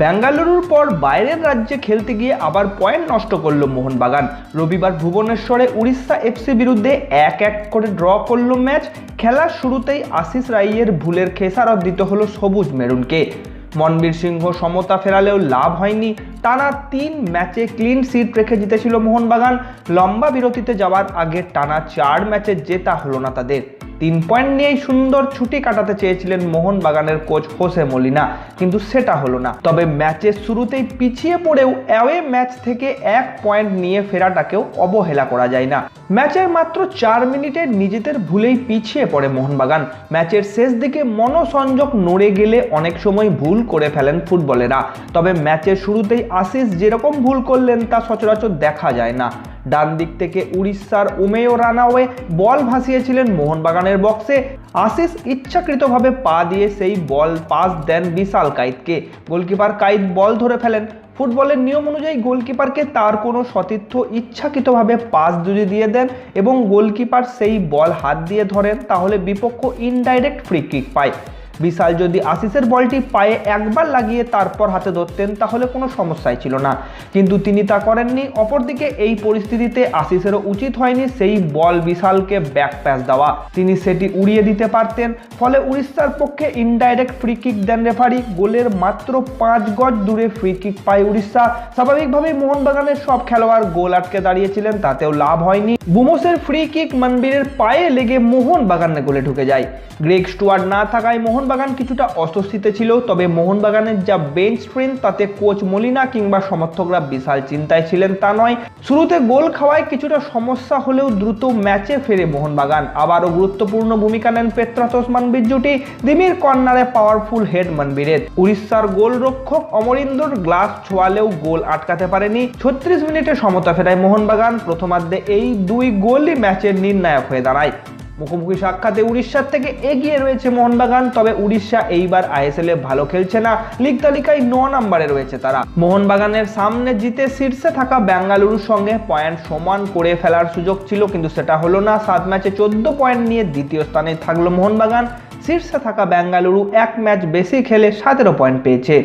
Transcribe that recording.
বেঙ্গালুরুর পর বাইরের রাজ্যে খেলতে গিয়ে আবার পয়েন্ট নষ্ট করল মোহনবাগান। রবিবার ভুবনেশ্বরে উড়িষ্যা এফসি বিরুদ্ধে এক এক করে ড্র করল ম্যাচ। খেলার শুরুতেই আশিস রাইয়ের ভুলের খেসারত দিতে হলো সবুজ মেরুনকে। মনবীর সিংহ সমতা ফেরালেও লাভ হয়নি। টানা তিন ম্যাচে ক্লিন সিট রেখে জিতেছিল মোহনবাগান। লম্বা বিরতিতে যাওয়ার আগে টানা চার ম্যাচে জেতা হলো না তাদের। তিন পয়েন্ট নিয়েই সুন্দর ছুটি কাটাতে চেয়েছিলেন মোহনবাগানের কোচ হোসে মলিনা, কিন্তু সেটা হলো না। তবে ম্যাচের শুরুতেই পিছিয়ে পড়েও অ্যাওয়ে ম্যাচ থেকে এক পয়েন্ট নিয়ে ফেরাটাকেও অবহেলা করা যায় না। ম্যাচের মাত্র চার মিনিটে নিজেদের ভুলেই পিছিয়ে পড়ে মোহনবাগান। ম্যাচের শেষ দিকে মনোসংযোগ নড়ে গেলে অনেক সময় ভুল করে ফেলেন ফুটবলেরা। তবে ম্যাচের শুরুতেই আশিস যেরকম ভুল করলেন তা সচরাচর দেখা যায় না। ডান দিক থেকে উড়িষ্যার উমেয় রানাওয়ে বল ভাসিয়েছিলেন মোহনবাগানের বক্সে। আশিস ইচ্ছাকৃতভাবে পা দিয়ে সেই বল পাস দেন বিশাল কাইতকে। গোলকিপার কাইত বল ধরে ফেলেন। ফুটবলের নিয়ম অনুযায়ী গোলকিপারকে তার কোনো সতীর্থ ইচ্ছাকৃতভাবে পাস যদি দিয়ে দেন এবং গোলকিপার সেই বল হাত দিয়ে ধরেন, তাহলে বিপক্ষ ইনডাইরেক্ট ফ্রি কিক পায়। বিশাল যদি আশিসের বলটি পায়ে একবার লাগিয়ে তারপর হাতে ধরতেন, তাহলে কোনো সমস্যাই ছিল না। কিন্তু তিনি তা করেননি। অপরদিকে এই পরিস্থিতিতে আশিসেরও উচিত হয়নি সেই বল বিশালকে ব্যাক প্যাস দেওয়া। তিনি সেটি উড়িয়ে দিতে পারতেন, ফলে উড়িষ্যার পক্ষে ইনডাইরেক্ট ফ্রি কিক দেন রেফারি গোলের মাত্র পাঁচ গজ দূরে ফ্রি কিক পায় উড়িষ্যা। স্বাভাবিকভাবেই মোহনবাগানের সব খেলোয়াড় গোল আটকে দাঁড়িয়েছিলেন, তাতেও লাভ হয়নি। বুমোসের ফ্রি কিক মনবীরের পায়ে লেগে মোহনবাগানের গোলে ঢুকে যায়। গ্রেগ স্টুয়ার্ড না থাকায় মোহনবাগান কিছুটা অস্বস্তিতে ছিল, তবে মোহনবাগানের যা বেঞ্চ স্ট্রেন্থ তাতে কোচ মলিনা কিংবা সমর্থকরা বিশাল চিন্তায় ছিলেন, তা নয়। শুরুতে গোল খাওয়ায় কিছুটা সমস্যা হলেও দ্রুত ম্যাচে ফেরে মোহনবাগান। আবারও গুরুত্বপূর্ণ ভূমিকা নেন পেত্রাতোস মানবীর জুটি দিমির কর্নারে পাওয়ারফুল হেড মানবীরের। উড়িষ্যার গোল রক্ষক অমরিন্দর গ্লাস ছোঁয়ালেও গোল আটকাতে পারেনি। ছত্রিশ মিনিটে সমতা ফেরায় মোহনবাগান, প্রথমার্ধে এই দুই গোলই ম্যাচের নির্ণায়ক হয়ে দাঁড়ায়। মুখোমুখি সাক্ষাতে উড়িষ্যার থেকে এগিয়ে রয়েছে মোহনবাগান, তবে উড়িষ্যা এইবার আইএসএল এ ভালো খেলছে না। লিগ তালিকায় ন নম্বরে রয়েছে তারা। মোহনবাগানের সামনে জিতে শীর্ষে থাকা বেঙ্গালুরুর সঙ্গে পয়েন্ট সমান করে ফেলার সুযোগ ছিল, কিন্তু সেটা হলো না। সাত ম্যাচে চোদ্দ পয়েন্ট নিয়ে দ্বিতীয় স্থানে থাকল মোহনবাগান। শীর্ষে থাকা বেঙ্গালুরু এক ম্যাচ বেশি খেলে সতেরো পয়েন্ট পেয়েছে।